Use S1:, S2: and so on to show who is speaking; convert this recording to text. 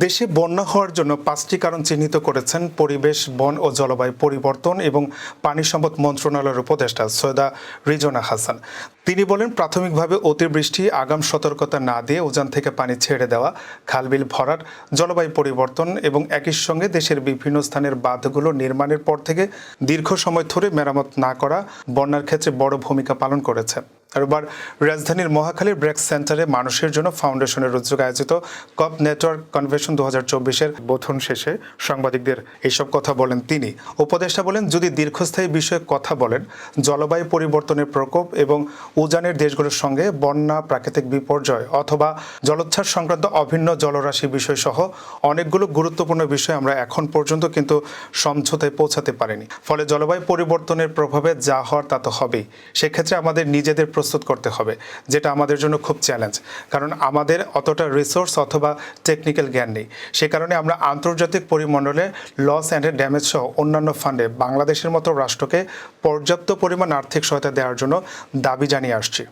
S1: দেশে বন্যা হওয়ার জন্য পাঁচটি কারণ চিহ্নিত করেছেন পরিবেশ, বন ও জলবায়ু পরিবর্তন এবং পানি সম্পদ মন্ত্রণালয়ের উপদেষ্টা সৈয়দা রিজনা হাসান। তিনি বলেন, প্রাথমিকভাবে অতিবৃষ্টি, আগাম সতর্কতা না দিয়ে উজান থেকে পানি ছেড়ে দেওয়া, খালবিল ভরাট, জলবায়ু পরিবর্তন এবং একই সঙ্গে দেশের বিভিন্ন স্থানের বাঁধগুলো নির্মাণের পর থেকে দীর্ঘ সময় ধরে মেরামত না করা বন্যার ক্ষেত্রে বড় ভূমিকা পালন করেছে। আর এবার রাজধানীর মহাখালীর ব্রেক সেন্টারে মানুষের জন্য ফাউন্ডেশনের উদ্যোগে আয়োজিত কপ নেটওয়ার্ক কনভেনশন দু হাজার চব্বিশের বোধন শেষে সাংবাদিকদের এইসব কথা বলেন তিনি। উপদেষ্টা বলেন, যদি দীর্ঘস্থায়ী বিষয়ে কথা বলেন, জলবায়ু পরিবর্তনের প্রকোপ এবং উজানের দেশগুলোর সঙ্গে বন্যা, প্রাকৃতিক বিপর্যয় অথবা জলোচ্ছ্বাস সংক্রান্ত অভিন্ন জলরাশি বিষয় সহ অনেকগুলো গুরুত্বপূর্ণ বিষয় আমরা এখন পর্যন্ত কিন্তু সমঝোতায় পৌঁছাতে পারিনি। ফলে জলবায়ু পরিবর্তনের প্রভাবে যা হওয়ার তা তো হবেই। সেক্ষেত্রে আমাদের নিজেদের প্রস্তুত করতে হবে, যেটা আমাদের জন্য খুব চ্যালেঞ্জ কারণ আমাদের অতটা রিসোর্স অথবা টেকনিক্যাল জ্ঞান নেই। সে কারণে আমরা আন্তর্জাতিক পরিমণ্ডলে লস অ্যান্ড ড্যামেজ সহ অন্যান্য ফান্ডে বাংলাদেশের মতো রাষ্ট্রকে পর্যাপ্ত পরিমাণ আর্থিক সহায়তা দেওয়ার জন্য দাবি জানিয়ে আসছি।